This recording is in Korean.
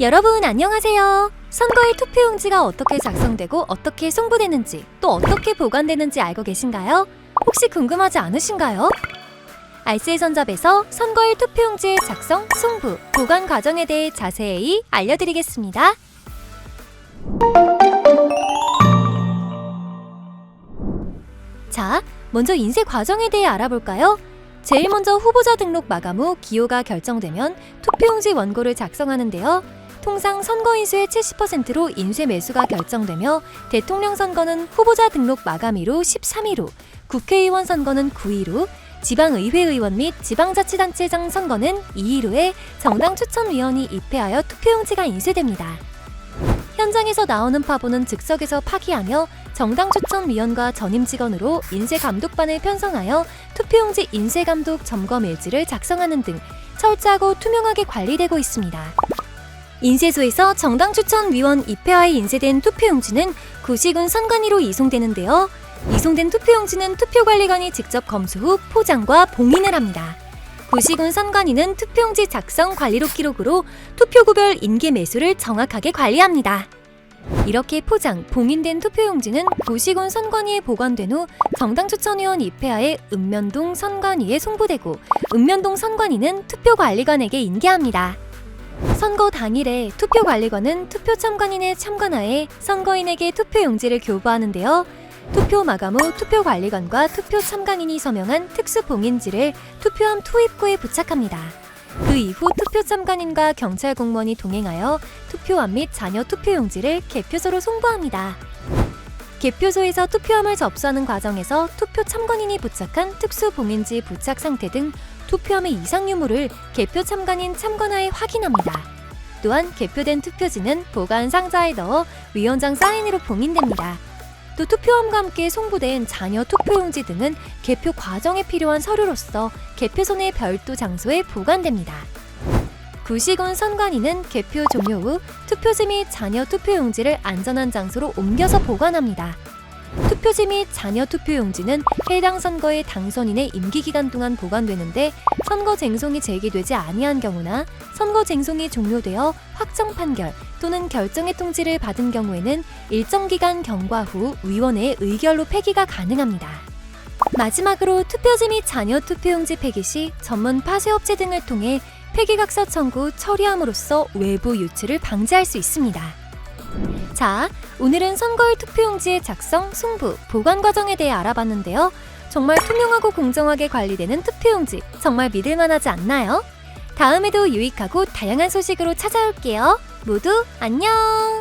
여러분 안녕하세요. 선거의 투표용지가 어떻게 작성되고 어떻게 송부되는지 또 어떻게 보관되는지 알고 계신가요? 혹시 궁금하지 않으신가요? 알쓸 선잡에서 선거일 투표용지의 작성, 송부, 보관 과정에 대해 자세히 알려드리겠습니다. 자, 먼저 인쇄 과정에 대해 알아볼까요? 제일 먼저 후보자 등록 마감 후 기호가 결정되면 투표용지 원고를 작성하는데요. 통상 선거 인수의 70%로 인쇄 매수가 결정되며 대통령 선거는 후보자 등록 13일 후, 국회의원 선거는 9일 후, 지방의회 의원 및 지방자치단체장 선거는 2일 후에 정당 추천위원이 입회하여 투표용지가 인쇄됩니다. 현장에서 나오는 파보는 즉석에서 파기하며 정당 추천위원과 전임 직원으로 인쇄 감독반을 편성하여 투표용지 인쇄 감독 점검 일지를 작성하는 등 철저하고 투명하게 관리되고 있습니다. 인쇄소에서 정당 추천 위원 입회하에 인쇄된 투표용지는 구시군 선관위로 이송되는데요. 이송된 투표용지는 투표관리관이 직접 검수 후 포장과 봉인을 합니다. 구시군 선관위는 투표용지 작성 관리록 기록으로 투표구별 인계 매수를 정확하게 관리합니다. 이렇게 포장, 봉인된 투표용지는 구시군 선관위에 보관된 후 정당 추천위원 입회하에 읍면동 선관위에 송부되고 읍면동 선관위는 투표관리관에게 인계합니다. 선거 당일에 투표관리관은 투표 참관인의 참관하에 선거인에게 투표용지를 교부하는데요. 투표 마감 후 투표관리관과 투표 참관인이 서명한 특수 봉인지를 투표함 투입구에 부착합니다. 그 이후 투표 참관인과 경찰 공무원이 동행하여 투표함 및 잔여 투표용지를 개표소로 송부합니다. 개표소에서 투표함을 접수하는 과정에서 투표 참관인이 부착한 특수 봉인지 부착 상태 등 투표함의 이상 유무를 개표 참관인 참관하에 확인합니다. 또한 개표된 투표지는 보관 상자에 넣어 위원장 사인으로 봉인됩니다. 또 투표함과 함께 송부된 잔여 투표용지 등은 개표 과정에 필요한 서류로서 개표소 내 별도 장소에 보관됩니다. 구시군 선관위는 개표 종료 후 투표지 및 잔여 투표용지를 안전한 장소로 옮겨서 보관합니다. 투표지 및 잔여 투표용지는 해당 선거의 당선인의 임기 기간 동안 보관되는데 선거 쟁송이 제기되지 아니한 경우나 선거 쟁송이 종료되어 확정 판결 또는 결정의 통지를 받은 경우에는 일정 기간 경과 후 위원회의 의결로 폐기가 가능합니다. 마지막으로 투표지 및 잔여 투표용지 폐기 시 전문 파쇄업체 등을 통해 폐기각서 청구 처리함으로써 외부 유출을 방지할 수 있습니다. 자, 오늘은 선거일 투표용지의 작성, 송부, 보관 과정에 대해 알아봤는데요. 정말 투명하고 공정하게 관리되는 투표용지 정말 믿을 만하지 않나요? 다음에도 유익하고 다양한 소식으로 찾아올게요. 모두 안녕!